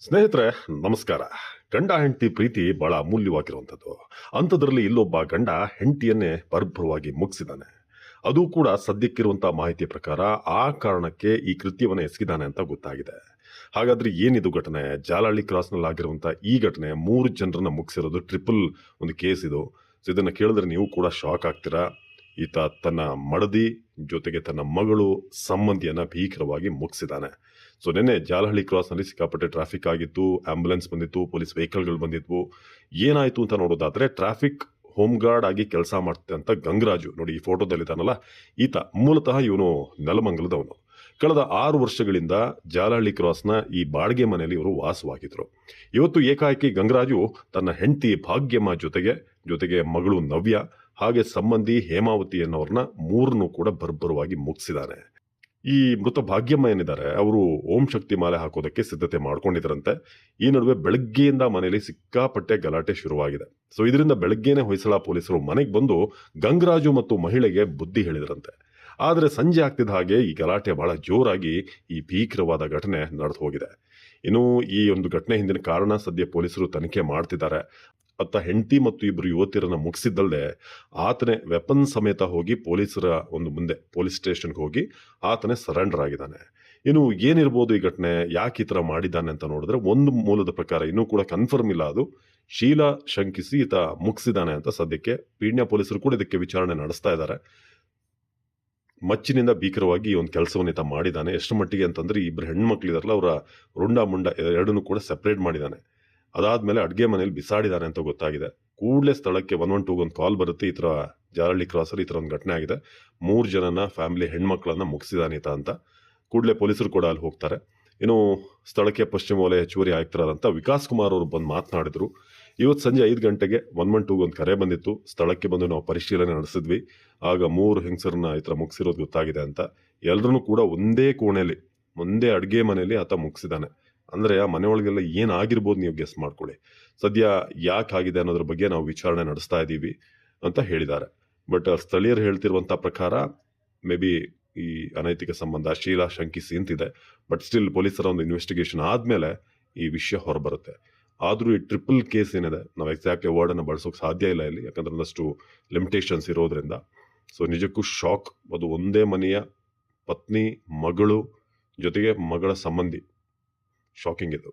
ಸ್ನೇಹಿತರೆ, ನಮಸ್ಕಾರ. ಗಂಡ ಹೆಂಡತಿ ಪ್ರೀತಿ ಬಹಳ ಅಮೂಲ್ಯವಾಗಿರುವಂಥದ್ದು. ಅಂಥದ್ರಲ್ಲಿ ಇಲ್ಲೊಬ್ಬ ಗಂಡ ಹೆಂಡತಿಯನ್ನೇ ಬರ್ಭರವಾಗಿ ಮುಗಿಸಿದ್ದಾನೆ. ಅದು ಕೂಡ ಸದ್ಯಕ್ಕಿರುವಂಥ ಮಾಹಿತಿ ಪ್ರಕಾರ ಆ ಕಾರಣಕ್ಕೆ ಈ ಕೃತ್ಯವನ್ನು ಎಸಗಿದ್ದಾನೆ ಅಂತ ಗೊತ್ತಾಗಿದೆ. ಹಾಗಾದ್ರೆ ಏನಿದು ಘಟನೆ? ಜಾಲಹಳ್ಳಿ ಕ್ರಾಸ್ನಲ್ಲಿ ಆಗಿರುವಂಥ ಈ ಘಟನೆ ಮೂರು ಜನರನ್ನ ಮುಗಿಸಿರೋದು ಟ್ರಿಪಲ್ ಒಂದು ಕೇಸ್ ಇದು. ಸೊ ಇದನ್ನ ಕೇಳಿದ್ರೆ ನೀವು ಕೂಡ ಶಾಕ್ ಆಗ್ತೀರಾ? ಈತ ತನ್ನ ಮಡದಿ ಜೊತೆಗೆ ತನ್ನ ಮಗಳು ಸಂಬಂಧಿಯನ್ನು ಭೀಕರವಾಗಿ ಮುಗಿಸಿದ್ದಾನೆ ಸೊ, ನಿನ್ನೆ ಜಾಲಹಳ್ಳಿ ಕ್ರಾಸ್ನಲ್ಲಿ ಸಿಕ್ಕಾಪಟ್ಟೆ ಟ್ರಾಫಿಕ್ ಆಗಿತ್ತು ಆಂಬ್ಯುಲೆನ್ಸ್ ಬಂದಿತ್ತು ಪೊಲೀಸ್ ವೆಹಿಕಲ್ಗಳು ಬಂದಿದ್ವು. ಏನಾಯ್ತು ಅಂತ ನೋಡೋದಾದ್ರೆ ಟ್ರಾಫಿಕ್ ಹೋಮ್ ಗಾರ್ಡ್ ಆಗಿ ಕೆಲಸ ಮಾಡ್ತಿದ್ದಂತ ಗಂಗರಾಜು, ನೋಡಿ ಈ ಫೋಟೋದಲ್ಲಿದ್ದಾನಲ್ಲ, ಈತ ಮೂಲತಃ ಇವನು ನೆಲಮಂಗಲದವನು. ಕಳೆದ ಆರು ವರ್ಷಗಳಿಂದ ಜಾಲಹಳ್ಳಿ ಕ್ರಾಸ್ನ ಈ ಬಾಡಿಗೆ ಮನೆಯಲ್ಲಿ ಇವರು ವಾಸವಾಗಿದ್ರು. ಇವತ್ತು ಏಕಾಏಕಿ ಗಂಗರಾಜು ತನ್ನ ಹೆಂಡತಿ ಭಾಗ್ಯಮ್ಮ ಜೊತೆಗೆ ಜೊತೆಗೆ ಮಗಳು ನವ್ಯ ಹಾಗೆ ಸಂಬಂಧಿ ಹೇಮಾವತಿ ಅನ್ನೋರ್ನ ಮೂರನ್ನು ಕೂಡ ಬರ್ಬರವಾಗಿ ಮುಗಿಸಿದ್ದಾನೆ ಈ ಮೃತ ಭಾಗ್ಯಮ್ಮ ಏನಿದ್ದಾರೆ ಅವರು ಓಂ ಶಕ್ತಿ ಮಾಲೆ ಹಾಕೋದಕ್ಕೆ ಸಿದ್ಧತೆ ಮಾಡ್ಕೊಂಡಿದ್ರಂತೆ. ಈ ನಡುವೆ ಬೆಳಗ್ಗೆಯಿಂದ ಮನೆಯಲ್ಲಿ ಸಿಕ್ಕಾಪಟ್ಟೆ ಗಲಾಟೆ ಶುರುವಾಗಿದೆ. ಸೊ ಇದರಿಂದ ಬೆಳಗ್ಗೆನೆ ಹೊಯ್ಸಳ ಪೊಲೀಸರು ಮನೆಗೆ ಬಂದು ಗಂಗರಾಜು ಮತ್ತು ಮಹಿಳೆಗೆ ಬುದ್ಧಿ ಹೇಳಿದ್ರಂತೆ. ಆದರೆ ಸಂಜೆ ಆಗ್ತಿದ್ದ ಹಾಗೆ ಈ ಗಲಾಟೆ ಬಹಳ ಜೋರಾಗಿ ಈ ಭೀಕರವಾದ ಘಟನೆ ನಡೆದು ಹೋಗಿದೆ. ಇನ್ನು ಈ ಒಂದು ಘಟನೆ ಹಿಂದಿನ ಕಾರಣ ಸದ್ಯ ಪೊಲೀಸರು ತನಿಖೆ ಮಾಡ್ತಿದ್ದಾರೆ. ಅತ್ತ ಹೆಂಡತಿ ಮತ್ತು ಇಬ್ಬರು ಯುವತಿಯರನ್ನ ಮುಗಿಸಿದ್ದಲ್ಲದೆ ಆತನೇ ವೆಪನ್ ಸಮೇತ ಹೋಗಿ ಪೊಲೀಸರ ಒಂದು ಮುಂದೆ, ಪೊಲೀಸ್ ಸ್ಟೇಷನ್ಗೆ ಹೋಗಿ ಆತನೇ ಸರೆಂಡರ್ ಆಗಿದ್ದಾನೆ. ಇನ್ನು ಏನಿರ್ಬೋದು ಈ ಘಟನೆ, ಯಾಕೆ ಈ ಥರ ಮಾಡಿದ್ದಾನೆ ಅಂತ ನೋಡಿದ್ರೆ ಒಂದು ಮೂಲದ ಪ್ರಕಾರ ಇನ್ನೂ ಕೂಡ ಕನ್ಫರ್ಮ್ ಇಲ್ಲ ಅದು ಶೀಲಾ ಶಂಕಿಸಿ ಈತ ಮುಗಿಸಿದ್ದಾನೆ ಅಂತ ಸದ್ಯಕ್ಕೆ ಪೀಣ್ಯ ಪೊಲೀಸರು ಕೂಡ ಇದಕ್ಕೆ ವಿಚಾರಣೆ ನಡೆಸ್ತಾ ಇದ್ದಾರೆ. ಮಚ್ಚಿನಿಂದ ಭೀಕರವಾಗಿ ಈ ಒಂದು ಕೆಲಸವನ್ನು ಈತ ಮಾಡಿದ್ದಾನೆ. ಎಷ್ಟು ಮಟ್ಟಿಗೆ ಅಂತಂದ್ರೆ ಇಬ್ಬರು ಹೆಣ್ಮಕ್ಳಿದಾರಲ್ಲ ಅವರ ರುಂಡ ಮುಂಡ ಎರಡನ್ನೂ ಕೂಡ ಸೆಪರೇಟ್ ಮಾಡಿದ್ದಾನೆ. ಅದಾದ್ಮೇಲೆ ಅಡುಗೆ ಮನೇಲಿ ಬಿಸಾಡಿದ್ದಾರೆ ಅಂತ ಗೊತ್ತಾಗಿದೆ. ಕೂಡಲೇ ಸ್ಥಳಕ್ಕೆ ಒನ್ ಒನ್ ಟೂ ಒಂದು ಕಾಲ್ ಬರುತ್ತೆ. ಈ ಥರ ಜಾರಳ್ಳಿ ಕ್ರಾಸಲ್ಲಿ ಈ ಥರ ಒಂದು ಘಟನೆ ಆಗಿದೆ. ಮೂರು ಜನನ ಫ್ಯಾಮಿಲಿ ಹೆಣ್ಮಕ್ಳನ್ನ ಮುಗಿಸಿದಾನೆ ಈತ ಅಂತ. ಕೂಡಲೇ ಪೊಲೀಸರು ಕೂಡ ಅಲ್ಲಿ ಹೋಗ್ತಾರೆ. ಇನ್ನು ಸ್ಥಳಕ್ಕೆ ಪಶ್ಚಿಮ ವಲಯ ಹೆಚ್ಚುವರಿ ಆಯುಕ್ತರಾದಂಥ ವಿಕಾಸ್ ಕುಮಾರ್ ಅವರು ಬಂದು ಮಾತನಾಡಿದ್ರು. ಇವತ್ತು ಸಂಜೆ ಐದು ಗಂಟೆಗೆ ಒನ್ ಒನ್ ಟೂಗೆ ಒಂದು ಕರೆ ಬಂದಿತ್ತು. ಸ್ಥಳಕ್ಕೆ ಬಂದು ನಾವು ಪರಿಶೀಲನೆ ನಡೆಸಿದ್ವಿ. ಆಗ ಮೂರು ಹೆಂಗಸರನ್ನ ಈ ಥರ ಮುಗಿಸಿರೋದು ಗೊತ್ತಾಗಿದೆ ಅಂತ. ಎಲ್ಲರೂ ಕೂಡ ಒಂದೇ ಕೋಣೆಯಲ್ಲಿ, ಒಂದೇ ಅಡುಗೆ ಮನೆಯಲ್ಲಿ ಆತ ಮುಗಿಸಿದ್ದಾನೆ ಅಂದ್ರೆ ಆ ಮನೆಯೊಳಗೆಲ್ಲ ಏನಾಗಿರ್ಬೋದು ನೀವು ಗೆಸ್ ಮಾಡ್ಕೊಳ್ಳಿ. ಸದ್ಯ ಯಾಕೆ ಆಗಿದೆ ಅನ್ನೋದ್ರ ಬಗ್ಗೆ ನಾವು ವಿಚಾರಣೆ ನಡೆಸ್ತಾ ಇದ್ದೀವಿ ಅಂತ ಹೇಳಿದ್ದಾರೆ. ಬಟ್ ಸ್ಥಳೀಯರು ಹೇಳ್ತಿರುವಂಥ ಪ್ರಕಾರ ಮೇ ಬಿ ಈ ಅನೈತಿಕ ಸಂಬಂಧ, ಶೀಲಾ ಶಂಕಿಸಿ ಅಂತಿದೆ ಬಟ್ ಸ್ಟಿಲ್ ಪೊಲೀಸರ ಒಂದು ಇನ್ವೆಸ್ಟಿಗೇಷನ್ ಆದಮೇಲೆ ಈ ವಿಷಯ ಹೊರಬರುತ್ತೆ. ಆದರೂ ಈ ಟ್ರಿಪಲ್ ಕೇಸ್ ಏನಿದೆ, ನಾವು ಎಕ್ಸಾಕ್ಟ್ಲಿ ವರ್ಡ್ ಅನ್ನು ಬಳಸೋಕೆ ಸಾಧ್ಯ ಇಲ್ಲ ಇಲ್ಲಿ, ಯಾಕಂದ್ರೆ ಒಂದಷ್ಟು ಲಿಮಿಟೇಷನ್ಸ್ ಇರೋದ್ರಿಂದ. ಸೊ ನಿಜಕ್ಕೂ ಶಾಕ್ ಅದು ಒಂದೇ ಮನೆಯ ಪತ್ನಿ, ಮಗಳು, ಜೊತೆಗೆ ಮಗಳ ಸಂಬಂಧಿ. ಶಾಕಿಂಗ್ ಇದು